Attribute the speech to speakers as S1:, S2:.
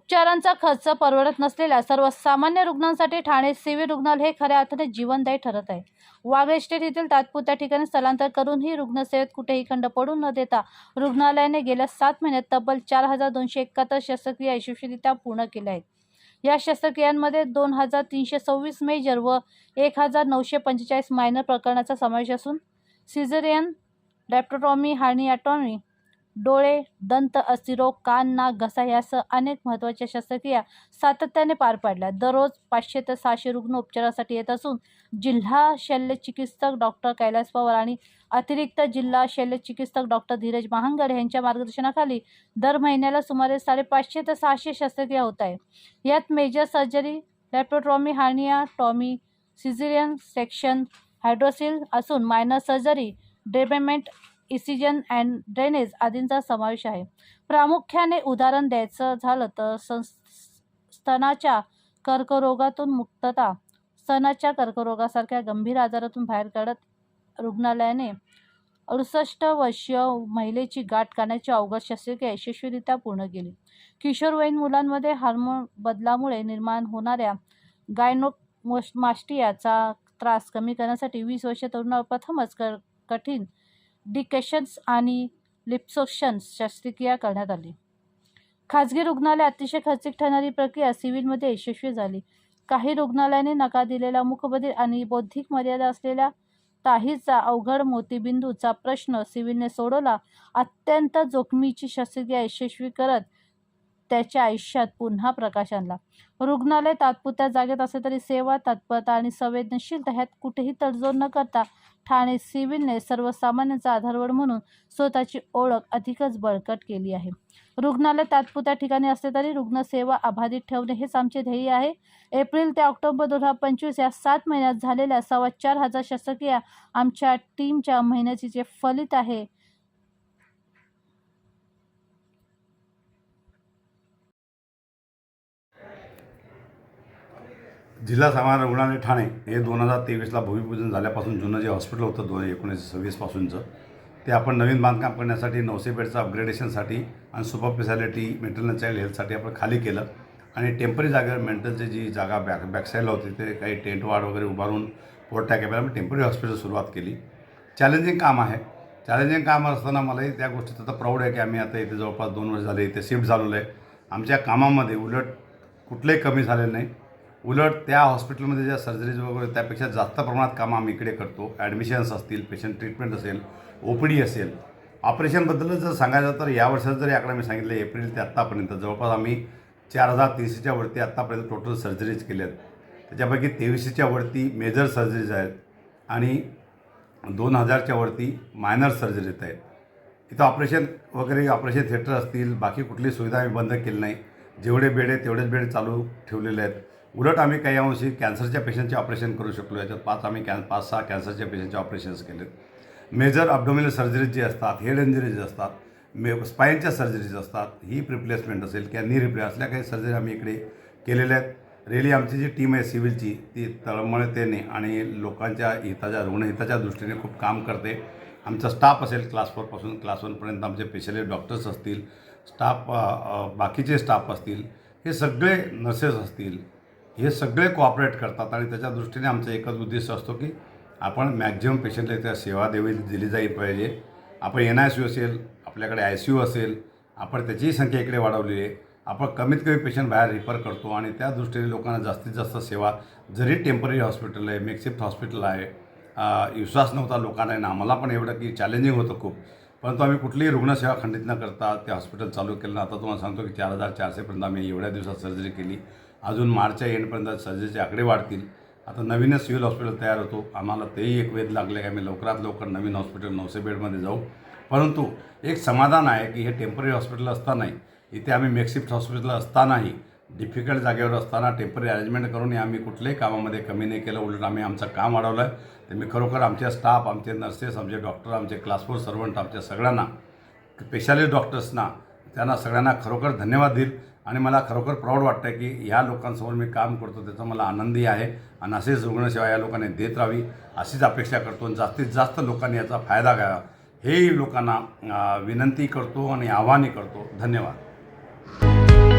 S1: उपचारांचा खर्च परवडत नसलेल्या सर्वसामान्य रुग्णांसाठी ठाणे सिव्हिल रुग्णालय हे खऱ्या अर्थाने जीवनदायी ठरत आहे. वागळे स्टेट येथील तात्पुरत्या ठिकाणी स्थलांतर करूनही रुग्णसेवेत कुठेही खंड पडू न देता रुग्णालयाने गेल्या सात महिन्यात तब्बल चार हजार दोनशे एकाहत्तर शस्त्रक्रिया यशस्वीरित्या पूर्ण केल्या आहेत. या शस्त्रक्रियांमध्ये दोन हजार तीनशे सव्वीस मेजर व एक हजार नऊशे पंचेचाळीस मायनर प्रकरणाचा समावेश असून सिझेरियन डॅप्टोटॉमी हार्नियाटॉमी डोळे दंत अस्थिरोग कान नाक घसा यासह अनेक महत्त्वाच्या शस्त्रक्रिया सातत्याने पार पाडल्या. दररोज पाचशे ते सहाशे रुग्ण उपचारासाठी येत असून जिल्हा शल्यचिकित्सक डॉक्टर कैलास पवार आणि अतिरिक्त जिल्हा शल्यचिकित्सक डॉक्टर धीरज महांगड यांच्या मार्गदर्शनाखाली दर महिन्याला सुमारे साडेपाचशे ते सहाशे शस्त्रक्रिया होत आहे. यात major surgery laparotomy herniotomy caesarean section hydrocele असून minor surgery debridement excision and drainage आदींचा समावेश आहे. प्रामुख्याने उदाहरण द्यायचं झालं तर सं स्तनाच्या कर्करोगातून मुक्तता स्तनाच्या कर्करोगासारख्या गंभीर आजारातून बाहेर काढत रुग्णालयाने अडुसष्ट वर्षीय महिलेची गाठ काढण्याची अवघड शस्त्रक्रिया यशस्वीरित्या पूर्ण केली. किशोरवयीन मुलांमध्ये हार्मोन बदलामुळे निर्माण होणाऱ्या गायनो मास्टियाचा त्रास कमी करण्यासाठी वीस वर्ष तरुणावर प्रथमच क कठीण डिकेशन्स आणि लिप्सोशन्स शस्त्रक्रिया करण्यात आली. खाजगी रुग्णालय अतिशय खर्चिक ठरणारी प्रक्रिया सिव्हिलमध्ये यशस्वी झाली. काही रुग्णालयाने नकार दिलेला मुखबधीर आणि बौद्धिक मर्यादा असलेल्या ताहीचा अवघड मोतीबिंदूचा प्रश्न सिव्हिलने सोडवला. अत्यंत जोखमीची शस्त्रक्रिया यशस्वी करत त्याच्या आयुष्यात पुन्हा प्रकाश आणला. रुग्णालय तात्पुरत्या जागेत असले तरी सेवा तत्परता आणि संवेदनशीलता ह्यात कुठेही तडजोड न करता ठाणे सिव्हिलने सर्वसामान्यांचा आधारवड म्हणून स्वतःची ओळख अधिकच बळकट केली आहे. रुग्णालय तात्पुरत्या ठिकाणी असले तरी रुग्णसेवा अबाधित ठेवणे हेच आमचे ध्येय आहे. एप्रिल ते ऑक्टोबर दोन हजार पंचवीस या सात महिन्यात झालेल्या सव्वा चार हजार शस्त्रक्रिया आमच्या टीमच्या मेहनतीचे फलित आहे.
S2: जिल्हा सामान्य रुग्णालय ठाणे हे दोन हजार तेवीसला भूमिपूजन झाल्यापासून जुनं जे हॉस्पिटल होतं दोन एकोणीसशे सव्वीसपासूनचं ते आपण नवीन बांधकाम करण्यासाठी नऊशे बेडचं अपग्रेडेशनसाठी आणि सुपर स्पेशालिटी मेंटेनन्स चाइल्ड हेल्थसाठी आपण खाली केलं. आणि टेंपररी जागेवर मेंटलचे जी जागा बॅक बॅकसाईडला होती ते काही टेंट वाढ वगैरे उभारून पोर्ट टाकेला आम्ही टेंपररी हॉस्पिटल सुरुवात केली. चॅलेंजिंग काम आहे. चॅलेंजिंग काम असताना मलाही त्या गोष्टीचं आता प्राऊड आहे की आम्ही आता इथे जवळपास दोन वर्ष झाले इथे शिफ्ट झालेलो आहे. आमच्या कामामध्ये उलट कुठलंही कमी झालेलं नाही. उलट त्या हॉस्पिटलमध्ये ज्या सर्जरीज वगैरे त्यापेक्षा जास्त प्रमाणात कामं आम्ही इकडे करतो. ॲडमिशन्स असतील पेशंट ट्रीटमेंट असेल ओ पी डी असेल. ऑपरेशनबद्दलच जर सांगायचं तर या वर्षात जरी आकडा मी सांगितलं एप्रिल ते आत्तापर्यंत. जवळपास आम्ही चार हजार तीनशेच्या वरती आत्तापर्यंत टोटल सर्जरीज केल्या आहेत त्याच्यापैकी तेवीसशेच्या वरती मेजर सर्जरीज आहेत आणि दोन हजारच्या वरती मायनर सर्जरीज आहेत. इथं ऑपरेशन वगैरे ऑपरेशन थिएटर असतील बाकी कुठली सुविधा आम्ही बंद केली नाही. जेवढे बेड आहेत तेवढेच बेड चालू ठेवलेले आहेत. उलट आम्ही काही अंशी कॅन्सरच्या पेशंटचे ऑपरेशन करू शकलो याच्यात पाच आम्ही कॅन पाच सहा कॅन्सरच्या पेशंटचे ऑपरेशन्स केलेत मेजर अब्डोमिनल सर्जरीज जे असतात हेड इंजरीज असतात मे स्पाईनच्या सर्जरीज असतात ही रिप्लेसमेंट असेल किंवा नी रिप्ले असल्या काही सर्जरी आम्ही इकडे केलेल्या आहेत. रेली आमची जी टीम आहे सिव्हिलची ती तळमळतेने आणि लोकांच्या हिताच्या रुग्णहिताच्या दृष्टीने खूप काम करते. आमचा स्टाफ असेल क्लास फोरपासून क्लास वनपर्यंत आमचे स्पेशलिस्ट डॉक्टर्स असतील स्टाफ बाकीचे स्टाफ असतील हे सगळे नर्सेस असतील हे सगळे कॉपरेट करतात आणि त्याच्या दृष्टीने आमचा एकच उद्देश असतो की आपण मॅक्झिमम पेशंटला त्या सेवा देवी दिली जाईल पाहिजे. आपण एन आय सी यू असेल आपल्याकडे आय सी यू असेल आपण त्याचीही संख्या इकडे वाढवली आहे. आपण कमीत कमी पेशंट बाहेर रिफर करतो आणि त्या दृष्टीने लोकांना जास्तीत जास्त सेवा जरी टेंपररी हॉस्पिटल आहे मेकशिफ्ट हॉस्पिटल आहे विश्वास नव्हता लोकांना आणि आम्हाला पण एवढं की चॅलेंजिंग होतं खूप. परंतु आम्ही कुठलीही रुग्णसेवा खंडित न करता ते हॉस्पिटल चालू केलं. आता तुम्हाला सांगतो की चार हजार चारशेपर्यंत आम्ही एवढ्या दिवसात सर्जरी केली. अजून मार्चच्या एंडपर्यंत सर्जरीचे आकडे वाढतील. आता नवीनच सिव्हिल हॉस्पिटल तयार होतो. आम्हाला तेही एक वेध लागले की आम्ही लवकरात लवकर नवीन हॉस्पिटल नऊशे बेडमध्ये जाऊ. परंतु एक समाधान आहे की हे टेंपररी हॉस्पिटल असतानाही इथे आम्ही मेकशिफ्ट हॉस्पिटल असतानाही डिफिकल्ट जागेवर असताना टेंपररी अरेंजमेंट करून आम्ही कुठल्याही कामामध्ये कमी नाही केलं. उलट आम्ही आमचं काम वाढवलं. आहे तर मी खरोखर आमच्या स्टाफ आमचे नर्सेस आमचे डॉक्टर आमचे क्लास फोर सर्वंट आमच्या सगळ्यांना स्पेशालिस्ट डॉक्टर्सना त्यांना सगळ्यांना खरोखर धन्यवाद देईल. आणि मला खरोखर प्राऊड वाटतं आहे की ह्या लोकांसमोर मी काम करतो त्याचा मला आनंदी आहे. आणि असेच रुग्णसेवा या लोकांनी देत राहावी अशीच अपेक्षा करतो आणि जास्तीत जास्त लोकांनी याचा फायदा घ्यावा. हेही लोकांना विनंती करतो आणि आव्हानही करतो. धन्यवाद.